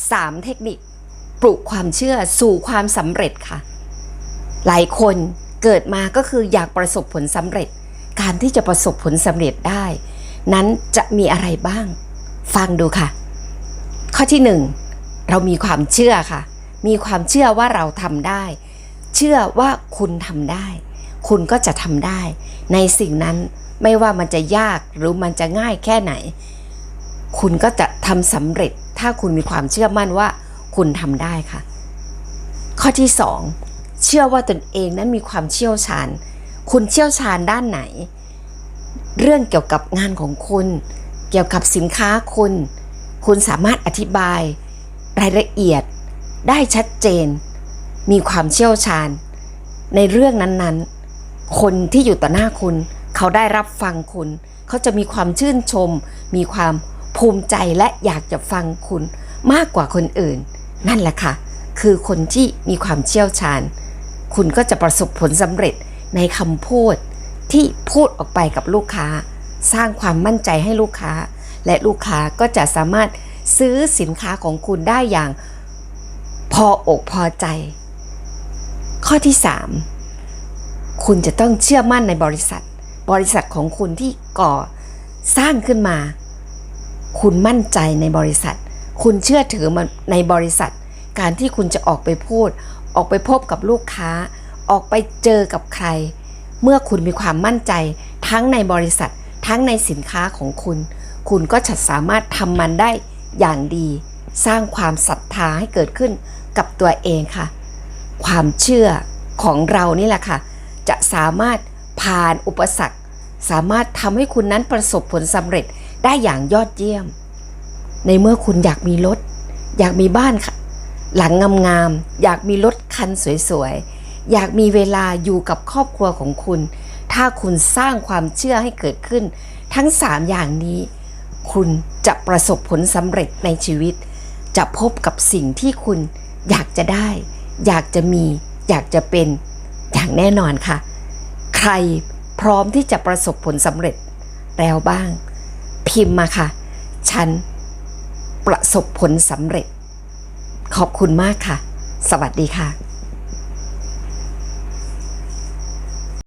3 เทคนิค ปลูกความเชื่อสู่ความสำเร็จค่ะ หลายคนเกิดมาก็คืออยากประสบผลสำเร็จ การที่จะประสบผลสำเร็จได้ นั้นจะมีอะไรบ้าง ฟังดูค่ะ ข้อที่หนึ่งเรามีความเชื่อค่ะ มีความเชื่อว่าเราทำได้ เชื่อว่าคุณทำได้ คุณก็จะทำได้ ในสิ่งนั้นไม่ว่ามันจะยากหรือมันจะง่ายแค่ไหน คุณก็จะทำสำเร็จ ถ้าคุณมีความเชื่อมั่นว่าคุณทำได้ค่ะ ข้อที่สองเชื่อว่าตนเองนั้นมีความเชี่ยวชาญ คุณเชี่ยวชาญด้านไหน เรื่องเกี่ยวกับงานของคุณ เกี่ยวกับสินค้าคุณ คุณสามารถอธิบาย รายละเอียดได้ชัดเจน มีความเชี่ยวชาญ ในเรื่องนั้นๆ คนที่อยู่ต่อหน้าคุณ เขาได้รับฟังคุณ เขาจะมีความชื่นชม มีความ ภูมิใจและอยากจะฟังคุณมากกว่าคนอื่น นั่นแหละค่ะ คือคนที่มีความเชี่ยวชาญ คุณก็จะประสบผลสำเร็จในคำพูดที่พูดออกไปกับลูกค้า สร้างความมั่นใจให้ลูกค้า และลูกค้าก็จะสามารถซื้อสินค้าของคุณได้อย่างพออกพอใจ ข้อที่ 3 คุณจะต้องเชื่อมั่นในบริษัท บริษัทของคุณที่ก่อสร้างขึ้นมา คุณมั่นใจในบริษัท คุณเชื่อถือมันในบริษัท การที่คุณจะออกไปพูด ออกไปพบกับลูกค้า ออกไปเจอกับใคร เมื่อคุณมีความมั่นใจทั้งในบริษัท ทั้งในสินค้าของคุณ คุณก็จะสามารถทำมันได้อย่างดี สร้างความศรัทธาให้เกิดขึ้นกับตัวเองค่ะ ความเชื่อของเรานี่แหละค่ะ จะสามารถผ่านอุปสรรค สามารถทำให้คุณนั้นประสบผลสำเร็จ ได้อย่างยอดเยี่ยม ในเมื่อคุณอยากมีรถ อยากมีบ้านหลังงามๆอยากมีรถคันสวยๆ อยากมีเวลาอยู่กับครอบครัวของคุณ ถ้าคุณสร้างความเชื่อให้เกิดขึ้น ทั้ง 3 อย่างนี้ คุณจะประสบผลสำเร็จในชีวิต จะพบกับสิ่งที่คุณอยากจะได้ อยากจะมี อยากจะเป็นอย่างแน่นอนค่ะ ใครพร้อมที่จะประสบผลสำเร็จแล้วบ้าง พิมพ์มาค่ะ ฉันประสบผลสำเร็จ ขอบคุณมากค่ะ สวัสดีค่ะ